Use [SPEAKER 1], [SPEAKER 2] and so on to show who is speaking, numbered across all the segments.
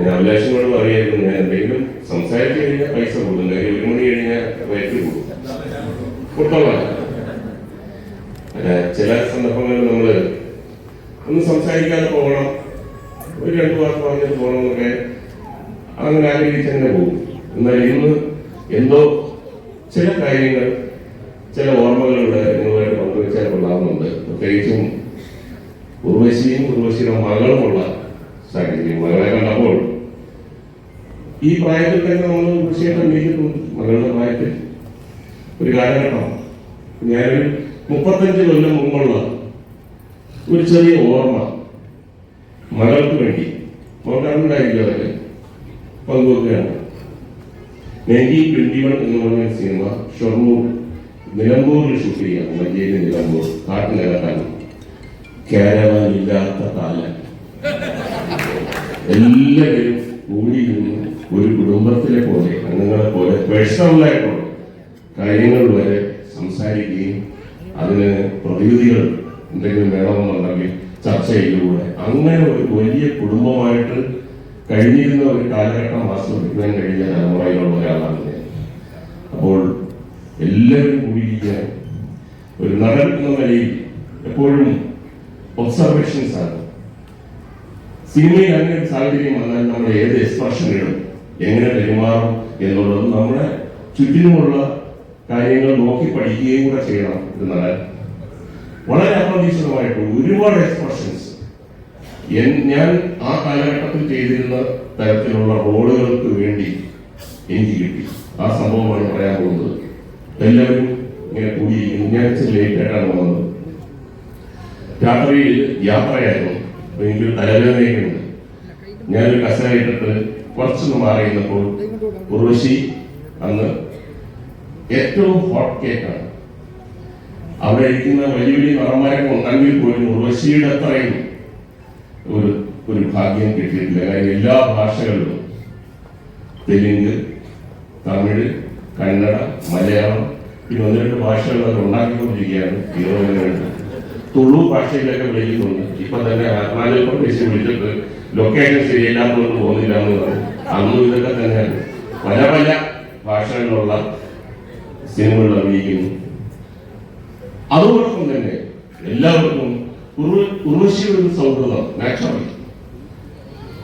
[SPEAKER 1] ഞാൻ അഭിലാഷിനോട് പറയായിരുന്നു ഞാൻ എന്തെങ്കിലും സംസാരിച്ചു കഴിഞ്ഞാൽ പൈസ കൂടും കാര്യം ഒരു മണി കഴിഞ്ഞാൽ റേറ്റ് കൂടും ചില സന്ദർഭങ്ങളിൽ നമ്മൾ ഒന്ന് സംസാരിക്കാതെ പോകണം. ഒരു രണ്ടു വാക്ക് പറഞ്ഞിട്ട് പോകണം എന്നൊക്കെ അങ്ങനെ ആഗ്രഹിച്ച് തന്നെ പോകും. എന്നാൽ ഇന്ന് എന്തോ ചില കാര്യങ്ങൾ ചില ഓർമ്മകളിലൂടെ നിങ്ങളുമായിട്ട് പങ്കുവെച്ചാൽ കൊള്ളാവുന്നുണ്ട്. പ്രത്യേകിച്ചും ഉർവശിയും ഉർവശിയുടെ മകളുമുള്ള സാഹചര്യം. മകളെ കണ്ടപ്പോൾ ഈ പ്രായത്തിൽ തന്നെ നമ്മൾ തീർച്ചയായിട്ടും അന്വേഷിച്ചിട്ടുണ്ട് മകളുടെ പ്രായത്തിൽ. ഒരു കാലഘട്ടം. ഞാനൊരു മുപ്പത്തഞ്ച് കൊല്ലം മുമ്പുള്ള ഒരു ചെറിയ ഓർമ്മ മകൾക്ക് വേണ്ടി. മോട്ടറിലായിരിക്കും അവരെ പങ്കുവെക്കുകയാണ്. നയന്റീൻ ട്വന്റി വൺ എന്ന് പറഞ്ഞ സിനിമ ഷൊർണൂർ നിലമ്പൂരിൽ ഷൂട്ട് ചെയ്യാം മഞ്ചേരി നിലമ്പൂർ. കാട്ടിലകത്താണ് കാരവാൻ ഇല്ലാത്ത കാലം. എല്ലാവരും കൂടി നിന്ന് ഒരു കുടുംബത്തിലെ പോലെ അംഗങ്ങളെ പോലെ പേഴ്സണലായിട്ടുള്ള കാര്യങ്ങൾ വരെ സംസാരിക്കുകയും അതിന് പ്രതിവിധികൾ എന്തെങ്കിലും വേണമെന്നുണ്ടെങ്കിൽ ചർച്ചയിലൂടെ. അങ്ങനെ ഒരു വലിയ കുടുംബമായിട്ട് കഴിഞ്ഞിരുന്ന ഒരു കാലഘട്ടം ആസ്വദിക്കാൻ കഴിഞ്ഞ തലമുറയിലുള്ള ഒരാളാണ് ഞാൻ. അപ്പോൾ എല്ലാവരും കൂടിയിരിക്കാൻ ഒരു നടൻ എന്ന നിലയിൽ എപ്പോഴും ഒബ്സർവേഷൻസ് ആണ്. സിനിമയിൽ അങ്ങനെ സാഹചര്യം വന്നാൽ നമ്മൾ ഏത് എക്സ്പ്രഷനുകളും എങ്ങനെ പെരുമാറും എന്നുള്ളത് നമ്മുടെ ചുറ്റിനുമുള്ള കാര്യങ്ങൾ നോക്കി പഠിക്കുകയും കൂടെ ചെയ്യണം നടൻ വളരെ അപ്രതീക്ഷിതമായിട്ട് ഒരുപാട് എക്സ്പ്രഷൻസ് ഞാൻ ആ കാലഘട്ടത്തിൽ ചെയ്തിരുന്ന തരത്തിലുള്ള റോളുകൾക്ക് വേണ്ടി എനിക്ക് കിട്ടി. ആ സംഭവമാണ് പറയാൻ പോകുന്നത്. എല്ലാവരും ഇങ്ങനെ കൂടി ഞാൻ ലേറ്റ് ആയിട്ടാണ് വന്നത്. രാത്രിയിൽ യാത്രയായിരുന്നു. എനിക്കൊരു തലവേദനയൊക്കെ ഉണ്ട്. ഞാനൊരു കസേര ഇട്ടിട്ട് കുറച്ചൊന്ന് മാറി നിന്നപ്പോൾ ഉർവശി അന്ന് ഏറ്റവും ഹോട്ട് കേക്കാണ് അവിടെ ഇരിക്കുന്ന വലിയ വലിയ നടന്മാരൊക്കെ ഉണ്ടെങ്കിൽ പോലും ഉർവശിയുടെ അത്രയും ഒരു ഒരു ഭാഗ്യം കിട്ടിയിട്ടില്ല. കാര്യം എല്ലാ ഭാഷകളിലും തെലുങ്ക് തമിഴ് കന്നഡ മലയാളം പിന്നെ ഒന്ന് രണ്ട് ഭാഷകളൊക്കെ ഉണ്ടാക്കിക്കൊണ്ടിരിക്കുകയാണ്. ഹീറോയിനുണ്ട് തുളു ഭാഷയിലൊക്കെ വിളിക്കുന്നുണ്ട്. ഇപ്പൊ തന്നെ അറുപത് പ്രദേശം വിളിച്ചിട്ട് ലൊക്കേഷൻ ശരിയല്ലാത്തതുകൊണ്ട് പോകുന്നില്ല എന്ന് പറഞ്ഞു. അന്നും ഇതൊക്കെ തന്നെയാണ് പല പല ഭാഷകളിലുള്ള സിനിമകൾ അഭിനയിക്കുന്നു. അതോടൊപ്പം തന്നെ എല്ലാവർക്കും ഉർവ- ഉർവശിയുടെ ഒരു സൗഹൃദം നാച്ചുറൽ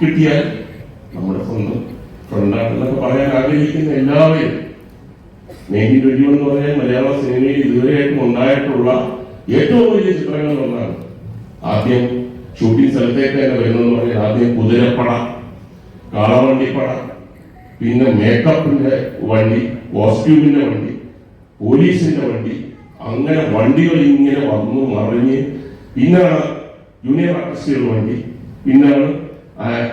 [SPEAKER 1] കിട്ടിയാൽ നമ്മുടെ സ്വന്തം ഫ്രണ്ടാണെന്നൊക്കെ പറയാൻ ആഗ്രഹിക്കുന്ന എല്ലാവരും നയന്റീൻ ട്വന്റി എന്ന് പറഞ്ഞാൽ മലയാള സിനിമയിൽ ഇതുവരെയായിട്ടും ഉണ്ടായിട്ടുള്ള ഏറ്റവും വലിയ ചിത്രങ്ങളിൽ ഒന്നാണ് ആദ്യം ഷൂട്ടിംഗ് സ്ഥലത്തേക്ക് തന്നെ വരുന്നതെന്ന് പറഞ്ഞാൽ ആദ്യം കുതിരപ്പട കാളവണ്ടിപ്പട പിന്നെ മേക്കപ്പിന്റെ വണ്ടി കോസ്റ്റ്യൂമിന്റെ വണ്ടി പോലീസിന്റെ വണ്ടി അങ്ങനെ വണ്ടികൾ ഇങ്ങനെ വന്നു മറിഞ്ഞ്. പിന്നാണ് ജൂനിയർ ആർട്ടിസ്റ്റുകളുടെ വണ്ടി പിന്നാണ്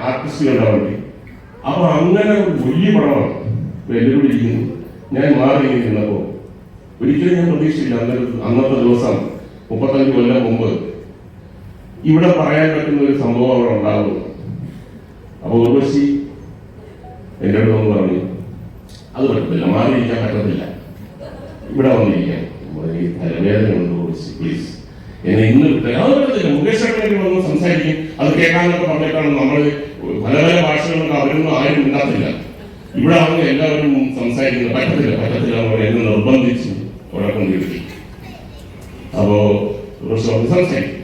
[SPEAKER 1] ആർട്ടിസ്റ്റുകളുടെ വണ്ടി. അപ്പൊ അങ്ങനെ വലിയ പടമാണ് വെല്ലുവിളിക്കുന്നു ഞാൻ മാറി നിന്നപ്പോ ഒരിക്കലും ഞാൻ പ്രതീക്ഷിച്ചില്ല അന്നത്തെ അന്നത്തെ ദിവസം മുപ്പത്തഞ്ച് കൊല്ലം മുമ്പ് ഇവിടെ പറയാൻ പറ്റുന്ന ഒരു സംഭവം അവിടെ ഉണ്ടാകുന്നു അപ്പൊ ഉർവശി എന്റെ അടുത്ത് വന്ന് പറഞ്ഞു അത് പറ്റത്തില്ല മാറിയിരിക്കാൻ പറ്റത്തില്ല. ഇവിടെ വന്നിരിക്കാൻ പ്ലീസ് എന്നെ ഇന്ന് അത് മുകേഷ് വന്ന് സംസാരിക്കും. അത് കേൾക്കാനൊക്കെ പറഞ്ഞിട്ടാണ് നമ്മൾ പല പല ഭാഷകളൊക്കെ അവരൊന്നും ആരും ഉണ്ടാത്തില്ല ഇവിടെ ആണെങ്കിൽ എല്ലാവരും സംസാരിക്കുന്നത് പറ്റത്തില്ല പറ്റത്തില്ല അവർ എന്നെ നിർബന്ധിച്ച് അവിടെ കൊണ്ടിരുത്തി അപ്പോ സംസാരിക്കും.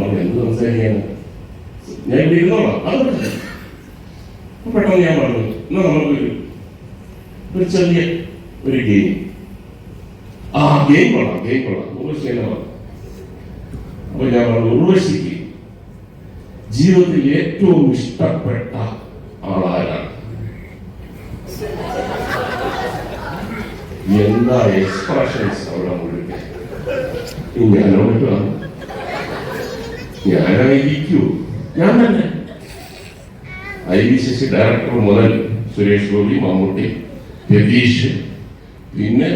[SPEAKER 1] പറഞ്ഞു എന്ത് സംസാരിക്കാന് ഞാൻ ഇവിടെ ഇരുന്നോളാം. അത് പെട്ടെന്ന് ഞാൻ പറഞ്ഞു എന്നാ നമുക്ക് ഒരു ചെറിയ ഒരു ഗെയിം ആ ഗെയിം കൊള്ളാം ഗെയിം കൊള്ളാം. ഉർവശി തന്നെ പറഞ്ഞു അപ്പൊ ഞാൻ പറഞ്ഞു ഉർവശിക്ക് ജീവിതത്തിൽ ഏറ്റവും ഇഷ്ടപ്പെട്ട ആളാരാണ്? എന്താ എക്സ്പ്രഷൻസ് അവിടെ മുഴുവൻ? ഞാനോട്ട് വന്നു ഞാനായിരിക്കൂ. ഞാൻ തന്നെ I V C C director മുതൽ സുരേഷ് ഗോപി മമ്മൂട്ടി രതീഷ് പിന്നെ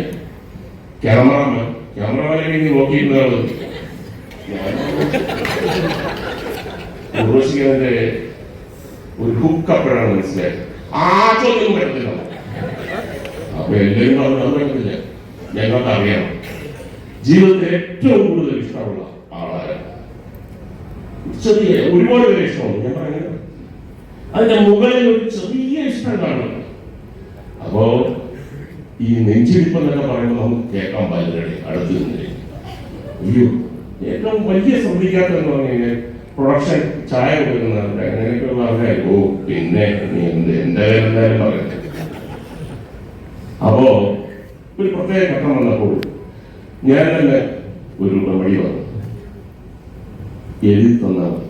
[SPEAKER 1] ക്യാമറമാൻ. ക്യാമറമാനെ ഇങ്ങനെ നോക്കിയിരുന്ന ആൾ ഉർവശിക്കുന്നതിന്റെ ഒരു ഹുക്ക് അപ്പോഴാണ് മനസ്സിലായത് ആ ചോദ്യം പറ്റത്തില്ല. അപ്പൊ എല്ലാവരും പറഞ്ഞു അത് വരത്തില്ല ഞങ്ങൾക്ക് അറിയാം ജീവിതത്തിൽ ഏറ്റവും കൂടുതൽ ഇഷ്ടമുള്ള ആളാരാണ് ചെറിയ ഒരുപാട് പേര് ഇഷ്ടമാണ് ഞാൻ പറയുന്നത് അതിന്റെ മുകളിൽ ഒരു ചെറിയ ഇഷ്ടം കാണും. അപ്പോ ഈ നെഞ്ചിടിപ്പ് എന്നൊക്കെ പറയുമ്പോൾ നമുക്ക് കേൾക്കാൻ പാടില്ല അടുത്ത് അയ്യോ ഏറ്റവും വലിയ ശ്രദ്ധിക്കാത്തെന്ന് പറഞ്ഞു കഴിഞ്ഞാൽ പ്രൊഡക്ഷൻ ചായ കൊടുക്കുന്നവരുടെ അങ്ങനെയൊക്കെയുള്ള ആൾക്കാർ. ഓ പിന്നെ എന്റെ എന്തായാലും പറയുന്നത് അപ്പോ ഒരു പ്രത്യേക ഘട്ടം വന്നപ്പോൾ ഞാൻ തന്നെ ഒരു വഴി വന്നു എഴുതി മതി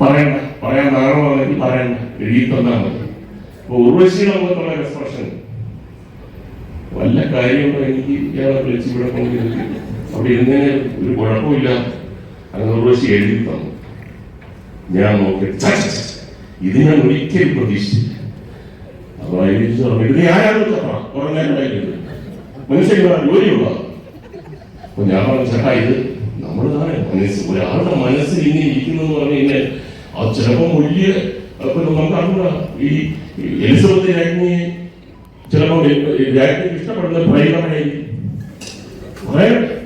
[SPEAKER 1] പറയണ്ട പറയാൻ നാണമാണെങ്കിൽ പറയണ്ട എഴുതി മതി അപ്പൊ എക്സ്പ്രഷൻ വല്ല കാര്യമുണ്ടോ എനിക്ക് ഇയാളെ വിളിച്ച് ഇവിടെ കൊണ്ടിരുത്തി അവിടെ ഇരുന്നതിന് ഒരു കുഴപ്പമില്ല. അങ്ങനെ ഉർവശി എഴുതി തന്നു ഞാൻ നോക്കി. ഇത് ഞാൻ ഒരിക്കലും പ്രതീക്ഷിച്ചില്ല. മനുഷ്യ ജോലിയുള്ള അപ്പൊ ഞാൻ പറഞ്ഞു ചേട്ടാ ഇത് നമ്മൾ മനസ്സ് ഒരാളുടെ മനസ്സിൽ ഇനി ഇരിക്കുന്നു എന്ന് പറഞ്ഞു കഴിഞ്ഞാൽ അത് ചിലപ്പോൾ വലിയ നമുക്ക് അറിഞ്ഞ ഈ എലിസബത്ത് രാജ്ഞിയെ ചിലപ്പോൾ രാജ്ഞി ഇഷ്ടപ്പെടുന്ന ഡ്രൈവറായി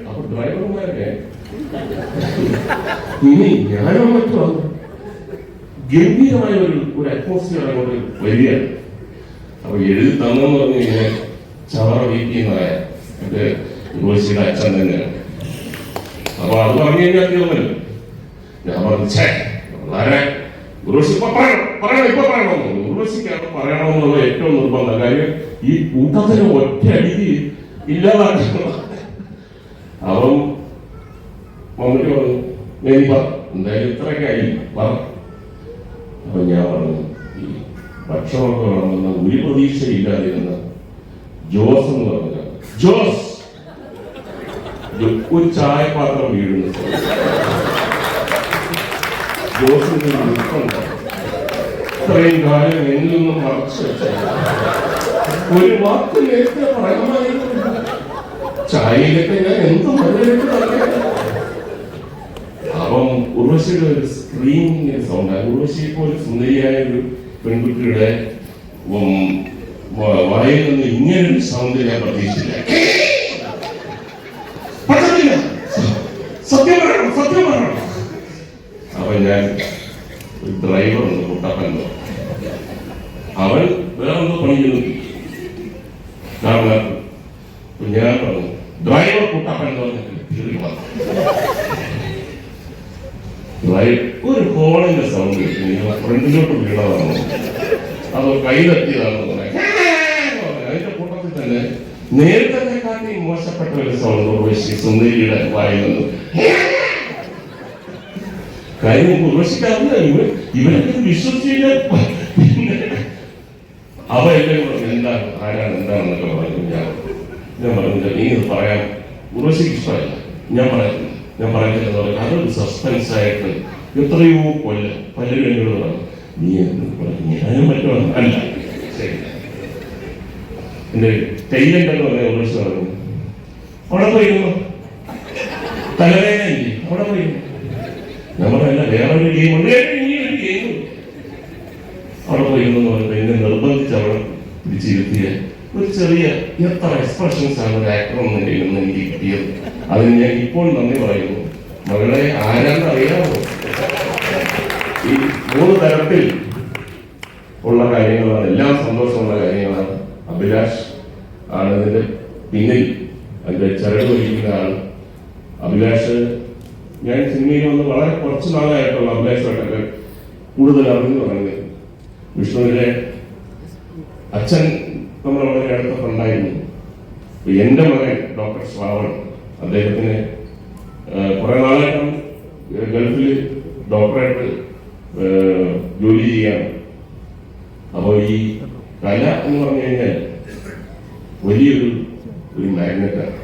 [SPEAKER 1] അപ്പൊ ഡ്രൈവർമാരെ ഇനി ഞാനോ മറ്റോ ഗംഭീരമായ ഒരു ഒരു അറ്റ്മോസ്ഫിയർ അങ്ങോട്ട് വരികയാണ്. അപ്പൊ എഴുതി തന്നെന്ന് പറഞ്ഞു കഴിഞ്ഞാൽ ചവറ വീട്ടിന്നായ എന്റെ യൂണിവേഴ്സിറ്റിയുടെ അച്ഛൻ തന്നെയാണ്. അപ്പൊ അത് പറഞ്ഞു കഴിഞ്ഞാൽ തീർന്നല്ലോ. ഞാൻ പറഞ്ഞു വളരെ പറയണം ഇപ്പൊ പറയണമെന്ന് ഉർവശിക്കാണ് പറയണമെന്നുള്ള ഏറ്റവും നിർബന്ധം. കാര്യം ഈ കൂട്ടത്തിന് ഒറ്റ അടിക്ക് ഇല്ലാതാക്കണം അവൻ മമ്മൂട്ടി പറഞ്ഞു നീ പറ എന്തായാലും ഇത്രയൊക്കെ ആയി പറ. അപ്പൊ ഞാൻ പറഞ്ഞു ഈ ഭക്ഷണമൊക്കെ വേണമെന്ന് ഒരു പ്രതീക്ഷയില്ലാതിരുന്ന ജോസ് എന്ന് പറഞ്ഞ ജോസ് ഒരു ചായപാത്രം വീഴുന്നു. ഇത്രയും കാലം എന്നിൽ നിന്നും മറച്ചു ഒരു വാക്ക് നേരത്തെ പറയാമായിരുന്നു ചായയിലൊക്കെ ഞാൻ എന്ത് മഴയിട്ട് ഉർവശിയുടെ ഒരു സ്ക്രീനിങ് സൗണ്ട് ഉർവശി പോലെ സുന്ദരിയായ ഒരു പെൺകുട്ടിയുടെ വായിൽ നിന്ന് ഇങ്ങനെ ഒരു ഞാൻ പ്രതീക്ഷിച്ചില്ല പറ്റത്തില്ല. സത്യം പറയണം സത്യം പറയണം അപ്പൊ ഞാൻ ഒരു ഡ്രൈവർ ഉണ്ട് കുട്ടപ്പൻ എന്ന്. അവൻ വേറൊന്ന് പണിക്കുന്നു അപ്പൊ ഞാൻ പറഞ്ഞു ഡ്രൈവർ കുട്ടപ്പൻ എന്ന് പറഞ്ഞിട്ട് ഡ്രൈവ് ഒരു ഹോളിന്റെ സൗണ്ട് ഫ്രണ്ടിലോട്ട് വീണതാണ്. അത് കയ്യിലെത്തിയതാണെന്ന് പറയാം. അതിന്റെ കൂട്ടത്തിൽ തന്നെ നേരത്തെ മോശപ്പെട്ട ഒരു സൗണ്ട് ഉർവശി സുന്ദരിയുടെ വായിൽ നിന്ന്. കാര്യം ഉർവശിക്കാറില്ല ഇവരൊക്കെ വിശ്വസിച്ചില്ല? അവ എല്ലാം എന്താണ് ആരാണ് എന്താണെന്നൊക്കെ പറഞ്ഞു ഞാൻ ഞാൻ പറഞ്ഞില്ല നീ ഇത് പറയാൻ ഉറവശിക്ക് ഇഷ്ടമല്ല. ഞാൻ പറയുന്നില്ല ഞാൻ പറയുന്നത് പറഞ്ഞു അതൊരു സസ്പെൻസ് ആയിട്ട് എത്രയോ കൊല്ലം പലരും എന്നോട് നീ എന്ത് പറഞ്ഞു? ഞാനും മറ്റും അല്ല. എന്റെ തെയ്യന്റെ എന്ന് പറഞ്ഞ ഉർവശി പറഞ്ഞു. അവിടെ പോയിരുന്നു? തലവേദന അവിടെ പോയിരുന്നു? നമ്മളല്ല വേറെ ഒരു ഗെയിം ഉണ്ട് ഏയ് ഇനി ഒരു ഗെയിം അവിടെ പോയിരുന്നു പറഞ്ഞത് എന്നെ നിർബന്ധിച്ച് അവിടെ പിടിച്ചിരുത്തിയ ഒരു ചെറിയ എത്ര എക്സ്പ്രഷൻസ് ആണ് ഒരു ആക്ടർ എന്ന നിലയിൽ നിന്ന് എനിക്ക് കിട്ടിയത്? അതിന് ഞാൻ ഇപ്പോൾ നന്ദി പറയുന്നു. മകളെ ആരാന്ന് അറിയാമോ ഈ മൂന്ന് തരത്തിൽ ഉള്ള കാര്യങ്ങളാണ് എല്ലാം സന്തോഷമുള്ള കാര്യങ്ങളാണ്. അഭിലാഷ് ആണ് ഇതിന്റെ പിന്നിൽ. അതിന്റെ ചരട് വഹിക്കുന്ന ആൾ അഭിലാഷ് ഞാൻ സിനിമയിൽ വന്ന് വളരെ കുറച്ച് നാളായിട്ടുള്ള അഭിലാഷമായിട്ടൊക്കെ കൂടുതൽ അറിഞ്ഞു തുടങ്ങി. വിഷ്ണുവിന്റെ അച്ഛൻ നമ്മൾ വളരെ അടുത്ത ഫ്രണ്ടായിരുന്നു എന്റെ മകൻ ഡോക്ടർ ശ്രാവൺ അദ്ദേഹത്തിന് കുറെ നാളായിട്ടും ഗൾഫിൽ ഡോക്ടറായിട്ട് ജോലി ചെയ്യാണ് അപ്പോൾ ഈ കല എന്ന് പറഞ്ഞു കഴിഞ്ഞാൽ വലിയൊരു ഒരു മാഗ്നറ്റാണ്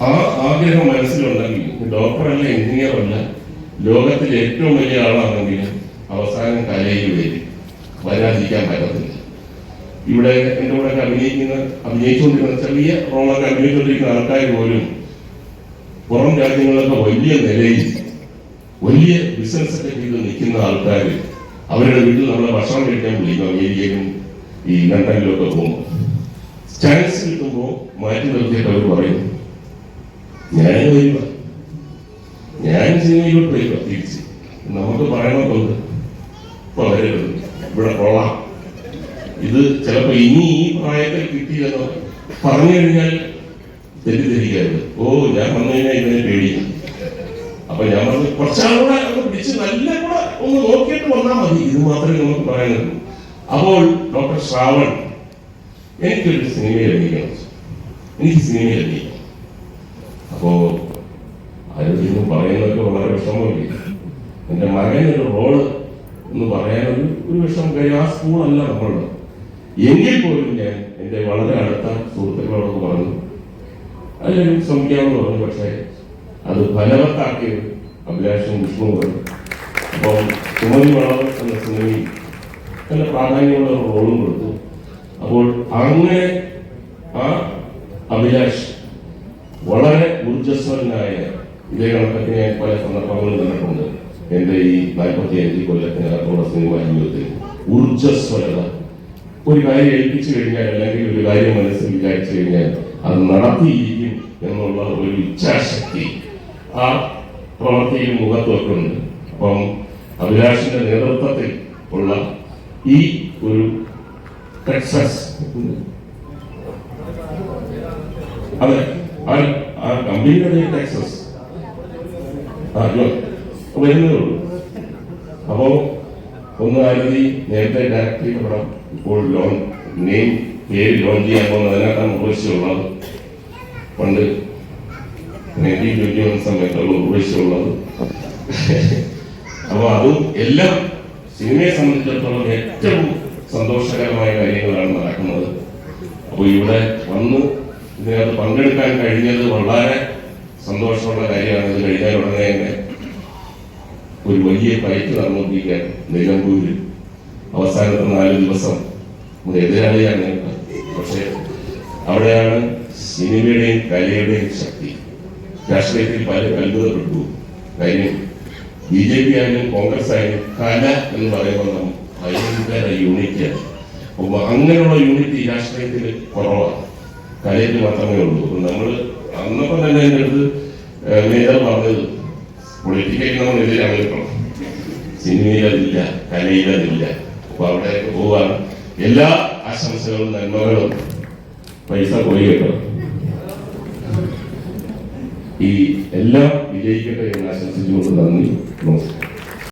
[SPEAKER 1] ആ ആഗ്രഹം മനസ്സിലുണ്ടെങ്കിൽ ഡോക്ടറല്ല എഞ്ചിനീയർ അല്ല ലോകത്തിലെ ഏറ്റവും വലിയ ആളാണെങ്കിലും അവസാനം കലയിൽ വരും. വരാതിരിക്കാൻ പറ്റത്തില്ല. ഇവിടെ എന്റെ കൂടെ അഭിനയിക്കുന്ന അഭിനയിച്ചുകൊണ്ടിരുന്ന ചെറിയ റോളൊക്കെ അഭിനയിച്ചുകൊണ്ടിരിക്കുന്ന ആൾക്കാർ പോലും പുറം രാജ്യങ്ങളിലൊക്കെ വലിയ നിലയിൽ വലിയ ബിസിനസ് ചെയ്ത് നിൽക്കുന്ന ആൾക്കാർ അവരുടെ വീട്ടിൽ നമ്മളെ ഭക്ഷണം കഴിക്കാൻ വിളിക്കും അമേരിക്കയിലും ഈ ലണ്ടനിലും ഒക്കെ പോകുമ്പോൾ. ചാൻസ് കിട്ടുമ്പോൾ മാറ്റി നിർത്തിയിട്ട് അവർ പറയും ഞാൻ വരിക ഞാൻ സിനിമയിലോട്ട് വരിക തിരിച്ച് നമുക്ക് പറയണമെന്നുണ്ട് ഇപ്പൊ വരരുത് ഇവിടെ കൊള്ളാം. ഇത് ചിലപ്പോ ഇനി ഈ പ്രായത്തിൽ കിട്ടിയില്ലെന്നോ പറഞ്ഞു കഴിഞ്ഞാൽ തെറ്റിദ്ധരിക്കരുത് ഓ ഞാൻ വന്നു കഴിഞ്ഞാൽ ഇവനെ പേടി അപ്പൊ ഞാൻ പറഞ്ഞു കുറച്ചാളുകൂടെ ഒന്ന് പിടിച്ച് നല്ല കൂടെ ഒന്ന് നോക്കിയിട്ട് വന്നാൽ മതി. ഇത് മാത്രമേ നമുക്ക് പറയാനുള്ളൂ അപ്പോൾ ഡോക്ടർ ശ്രാവൺ എനിക്കൊരു സിനിമയിൽ അഭിനയിക്കണം. എനിക്ക് സിനിമയിൽ അഭിനയിക്കണം. അപ്പോ ആരോഗ്യം പറയുന്നതൊക്കെ വളരെ വിഷമമില്ല? എന്റെ മകനൊരു റോൾ എന്ന് പറയാനൊരു ഒരു വിഷമം. കഴിയും ആ സ്കൂളല്ല നമ്മളുടെ. എങ്കിൽ പോലും ഞാൻ എന്റെ വളരെ അടുത്ത സുഹൃത്തുക്കളോടൊന്ന് പറഞ്ഞു അതിലൊരു ശ്രമിക്കാമെന്ന് പറഞ്ഞു പക്ഷേ അത് ഫലവത്താക്കിയത് അഭിലാഷും വിഷ്ണുവും അപ്പം സുമതി വളവ് എന്ന സിനിമയിൽ നല്ല പ്രാധാന്യമുള്ള റോളും കൊടുത്തു. അപ്പോൾ അങ്ങനെ ആ അഭിലാഷ് വളരെ ഊർജസ്വലനായ ഇതേ കണക്കത്തിന് ഞാൻ പല സന്ദർഭങ്ങളും കണ്ടിട്ടുണ്ട്. എന്റെ ഈ നാൽപ്പത്തി അഞ്ച് കൊല്ലത്തിനകത്തുള്ള സിനിമ ജീവിതത്തിൽ ഊർജസ്വലത ഒരു കാര്യം ഏൽപ്പിച്ചു കഴിഞ്ഞാൽ അല്ലെങ്കിൽ ഒരു കാര്യം മനസ്സിൽ വിചാരിച്ചു കഴിഞ്ഞാൽ അത് നടത്തിയിരിക്കും എന്നുള്ള ഒരു ഇച്ഛാശക്തി ആ പ്രവൃത്തിയിൽ മുഖത്തൊക്കെ അപ്പം അഭിലാഷിന്റെ നേതൃത്വത്തിൽ ഉള്ള ഈ ഒരു ടെക്സസ് അതെ ആ കമ്പനിയുടെ ടെക്സസ്. ആ ജോ ഉള്ളൂ. അപ്പോ ഒന്ന് ആരതി നേരത്തെ ഡയറക്ട് ചെയ്യപ്പെടാം പടം ഇപ്പോൾ ലോൺ നെയിം പേര് ലോഞ്ച് ചെയ്യാൻ പോകുന്നത് അതിനകത്താണ് ഉദ്ദേശിച്ചുള്ളത് പണ്ട് നയന്റീൻ ട്വന്റി വൺ സമയത്തുള്ള ഉദ്ദേശിച്ചുള്ളത് അപ്പോൾ അതും എല്ലാം സിനിമയെ സംബന്ധിച്ചിടത്തോളം ഏറ്റവും സന്തോഷകരമായ കാര്യങ്ങളാണ് നടക്കുന്നത്. അപ്പോൾ ഇവിടെ വന്ന് ഇതിനകത്ത് പങ്കെടുക്കാൻ കഴിഞ്ഞത് വളരെ സന്തോഷമുള്ള കാര്യമാണ്. ഇത് കഴിഞ്ഞാൽ ഉടനെ തന്നെ ഒരു വലിയ ഫൈറ്റ് നടന്നുകൊണ്ടിരിക്കുകയാണ് നിലമ്പൂരിൽ അവസാനത്തെ നാല് ദിവസം എതിരാളിയാണ് പക്ഷേ അവിടെയാണ് സിനിമയുടെയും കലയുടെയും ശക്തി. രാഷ്ട്രീയത്തിൽ പല അത്ഭുതപ്പെട്ടു. കാര്യം ബി ജെ പി ആയാലും കോൺഗ്രസ് ആയാലും കല എന്ന് പറയുമ്പോൾ ഭയങ്കര യൂണിറ്റിയാണ് അപ്പൊ അങ്ങനെയുള്ള യൂണിറ്റി രാഷ്ട്രീയത്തിൽ കുറവാണ്. കലയിൽ മാത്രമേ ഉള്ളൂ. നമ്മൾ അന്നപ്പം തന്നെ എന്റെ അടുത്ത് നേതാവ് പറഞ്ഞത് എതിരാണ് കേട്ടോ സിനിമയിൽ അതില്ല കലയിൽ അതില്ല അപ്പൊ അവിടെ പോവാണ്. എല്ലാ ആശംസകളും നന്മകളും പൈസ പോയി കേട്ടോ. ഈ എല്ലാം വിജയിക്കട്ടെ എന്ന് ആശംസിച്ചുകൊണ്ട് നന്ദി. നമസ്കാരം.